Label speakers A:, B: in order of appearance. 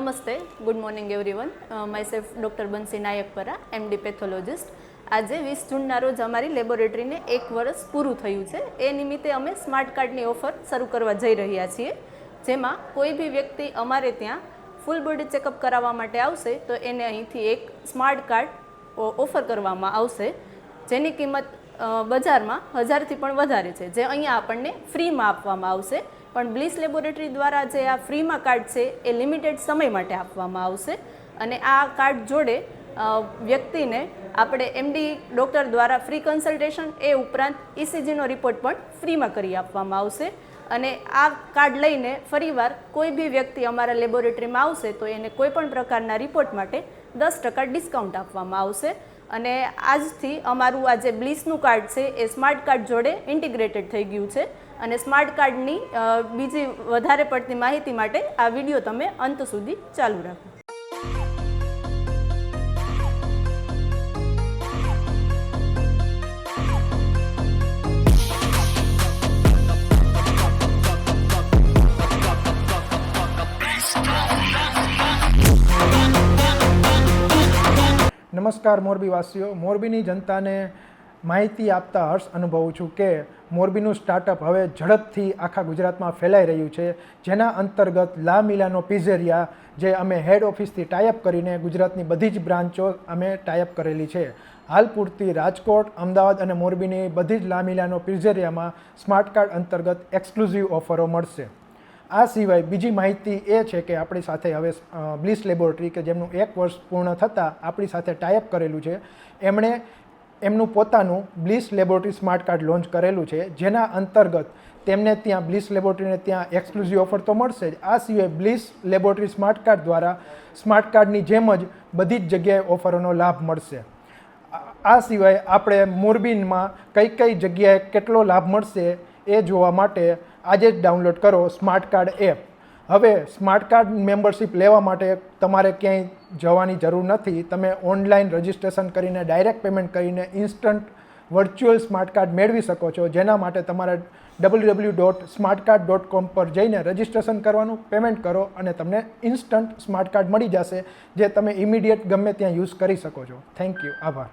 A: નમસ્તે, good morning everyone. My doctor Bansi Nayakpara MD pathologist. આજે વીસ જૂનના રોજ અમારી લેબોરેટરીને એક વર્ષ પૂરું થયું છે. એ નિમિત્તે અમે સ્માર્ટ કાર્ડની ઓફર શરૂ કરવા જઈ રહ્યા છીએ. જેમાં કોઈ બી વ્યક્તિ અમારે ત્યાં ફૂલ બોડી ચેકઅપ કરાવવા માટે આવશે, તો એને અહીંથી એક સ્માર્ટ કાર્ડ ઓફર કરવામાં આવશે. જેની કિંમત બજારમાં હજારથી પણ વધારે છે, જે અહીંયા આપણને ફ્રીમાં આપવામાં આવશે. પણ બ્લિસ લેબોરેટરી દ્વારા જે આ ફ્રીમાં કાર્ડ છે, એ લિમિટેડ સમય માટે આપવામાં આવશે. અને આ કાર્ડ જોડે વ્યક્તિને આપણે એમડી ડૉક્ટર દ્વારા ફ્રી કન્સલ્ટેશન એ ઉપરાંત ઇસીજીનો રિપોર્ટ પણ ફ્રીમાં કરી આપવામાં આવશે. અને આ કાર્ડ લઈને ફરીવાર કોઈ બી વ્યક્તિ અમારા લેબોરેટરીમાં આવશે, તો એને કોઈ પણ પ્રકારના રિપોર્ટ માટે દસ ટકા ડિસ્કાઉન્ટ આપવામાં આવશે. અને આજથી અમારું આ જે બ્લીસનું કાર્ડ છે, એ સ્માર્ટ કાર્ડ જોડે ઇન્ટિગ્રેટેડ થઈ ગયું છે. અને સ્માર્ટ કાર્ડની બીજી વધારે પડતી માહિતી માટે આ વીડિયો તમે અંત સુધી ચાલુ રાખો.
B: નમસ્કાર મોરબીવાસીઓ. મોરબીની જનતાને માહિતી આપતા હર્ષ અનુભવું છું કે મોરબીનું સ્ટાર્ટઅપ હવે ઝડપથી આખા ગુજરાતમાં ફેલાઈ રહ્યું છે. જેના અંતર્ગત લા મિલાનો પિઝેરિયા, જે અમે હેડ ઓફિસથી ટાઈઅપ કરીને ગુજરાતની બધી જ બ્રાન્ચો અમે ટાઈઅપ કરેલી છે. હાલ પૂરતી રાજકોટ, અમદાવાદ અને મોરબીની બધી જ લા મિલાનો પિઝેરિયામાં સ્માર્ટ કાર્ડ અંતર્ગત એક્સક્લુઝિવ ઓફરો મળશે. આ સિવાય બીજી માહિતી એ છે કે આપણી સાથે હવે બ્લિસ લેબોરેટરી કે જેમનું એક વર્ષ પૂર્ણ થતાં આપણી સાથે ટાઈઅપ કરેલું છે. એમણે એમનું પોતાનું Bliss laboratory smart card launch કરેલું છે, જેના અંતર્ગત તેમને ત્યાં બ્લિસ લેબોરેટરીને ત્યાં એક્સક્લુઝિવ ઓફર તો મળશે જ. આ સિવાય બ્લિસ લેબોરેટરી સ્માર્ટ કાર્ડ દ્વારા સ્માર્ટ કાર્ડની જેમ જ બધી જ જગ્યાએ ઓફરોનો લાભ મળશે. આ- આ સિવાય આપણે મોરબીનમાં કઈ કઈ જગ્યાએ કેટલો લાભ મળશે એ જોવા માટે આજે જ ડાઉનલોડ કરો સ્માર્ટ કાર્ડ એપ હવે સ્માર્ટ કાર્ડ મેમ્બરશિપ લેવા માટે તમારે ક્યાંય જવાની જરૂર નથી. તમે ઓનલાઈન રજિસ્ટ્રેશન કરીને ડાયરેક્ટ પેમેન્ટ કરીને ઇન્સ્ટન્ટ વર્ચ્યુઅલ સ્માર્ટ કાર્ડ મેળવી શકો છો. જેના માટે તમારે W W dot smart card dot com પર જઈને રજિસ્ટ્રેશન કરવાનું પેમેન્ટ કરો અને તમને ઇન્સ્ટન્ટ સ્માર્ટ કાર્ડ મળી જશે, જે તમે ઇમિડિયેટ ગમે ત્યાં યુઝ કરી શકો છો. થેન્ક યુ આભાર.